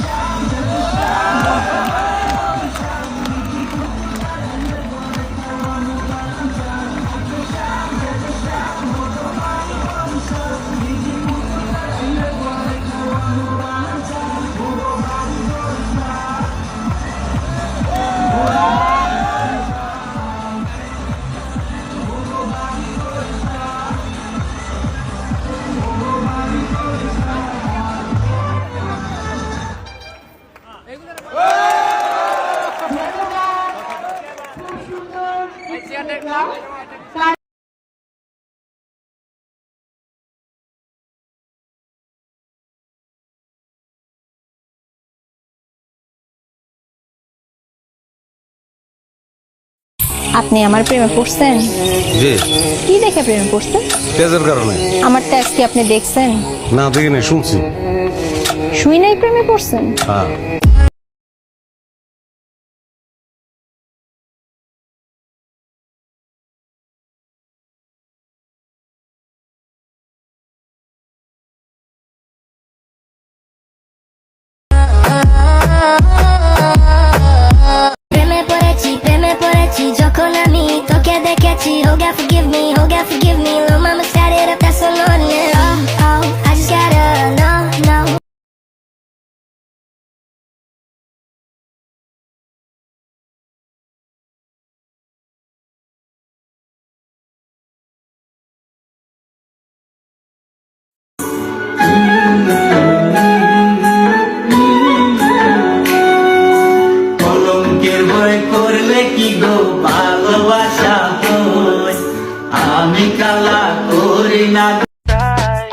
Yes! আপনি আমার প্রেমে পড়ছেন? জি। কি দেখে প্রেমে পড়ছেন? তেজের কারণে। আমার ট্যাক্স কি আপনি দেখছেন। না দেখি নাই শুনছি। শুই নাই প্রেমে পড়ছেন? হ্যাঁ। গো ভালোবাসা হয় আমি কালা করি না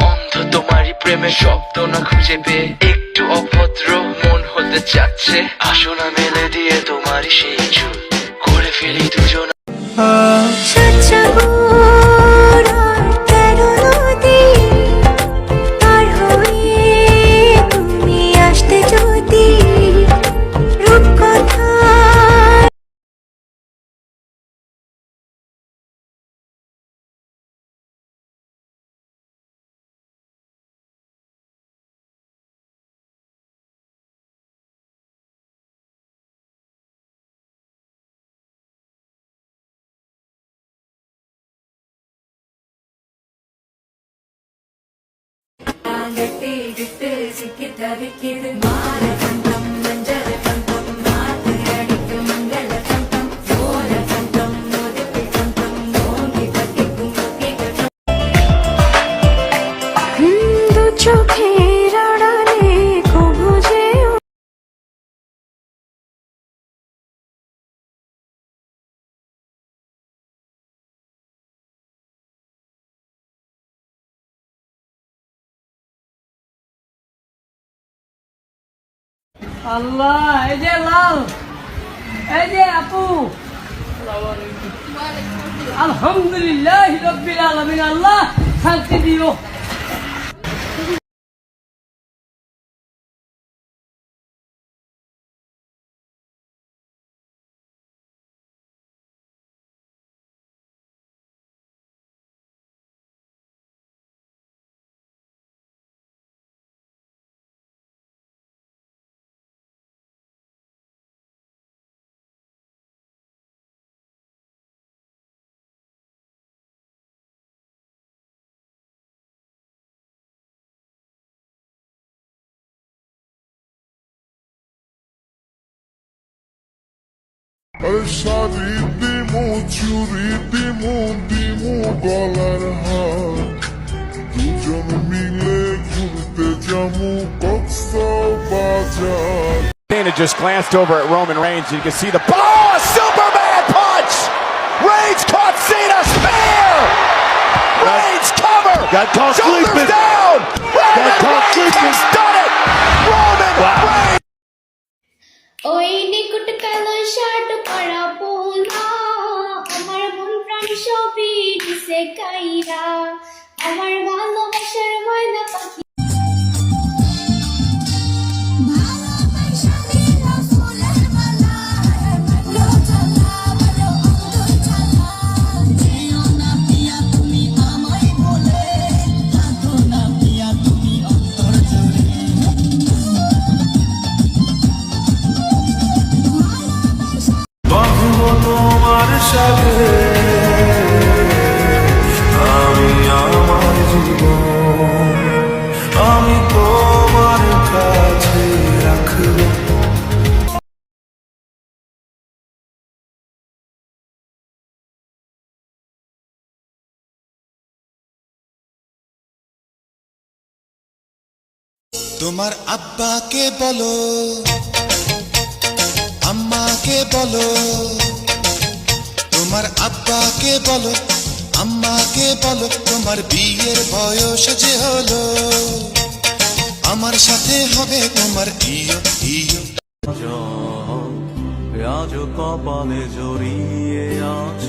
অন্ধ তোমারই প্রেমে শব্দ না খুঁজে পেয়ে একটু অভদ্র মন হতে চাচ্ছে। আসো না মেলে দিয়ে তোমারই সেই চুল করে ফেলি দুজন। மாங்கட்டி விட்டு சிக்கி தவிக்குது. மாற கண்டம் மஞ்சள் கண்டம் மாத்து அடிக்கும் மங்கள கண்டம் சோழ கண்டம் நொதுப்பு கண்டம். நோங்கி பட்டிக்கும் முக்கிய கண்டம் আল্লাহ এই যে লাল এই যে আপু। আলহামদুলিল্লাহ রব্বিল আলামিন আল্লাহ শান্তি দিও। শাড়ি দিমু চুরি দিমু দিমু গলার হার দুজন মিলে ঘুরতে যামু কক্সা বাজার Dana just glanced over at Roman Reigns. You can see the oh, a Superman punch. Reigns caught Cena spear. Reigns cover. Got caught Shoulders sleeping. down. Roman Got caught Reigns sleeping. has done it. Roman Reigns. ওই নিকুট কালো শাট পরা পোলা। আমার মন প্রাণ সবই দিছে কাইরা। আমার তোমার আব্বাকে বলো, আম্মাকে বলো, তোমার আব্বাকে বলো, আম্মাকে বলো, তোমার বিয়ের বয়স যে হলো, আমার সাথে হবে তোমার ইয় ইয় আজ কপালে জড়িয়ে আছে।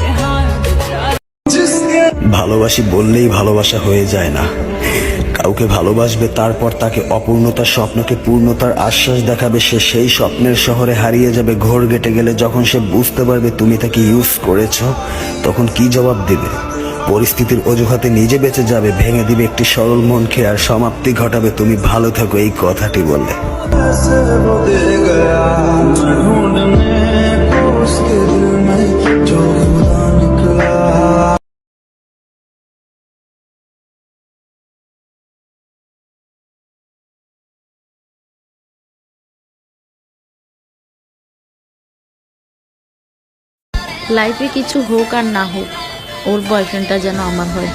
ভালোবাসি বললেই ভালোবাসা হয়ে যায় না। কাউকে ভালোবাসবে তারপর তাকে অপূর্ণতার স্বপ্নকে পূর্ণতার আশ্বাস দেখাবে, সে সেই স্বপ্নের শহরে হারিয়ে যাবে, ঘোর গেটে গেলে যখন সে বুঝতে পারবে তুমি তাকে ইউজ করেছ, তখন কি জবাব দেবে? পরিস্থিতির অজুহাতে নিজে বেঁচে যাবে, ভেঙে দিবে একটি সরল মনকে আর সমাপ্তি ঘটাবে, তুমি ভালো থাকো এই কথাটি বললে। লাইফে কিছু হোক আর না হোক ওর বয়ফ্রেন্ডটা যেন আমার হয়।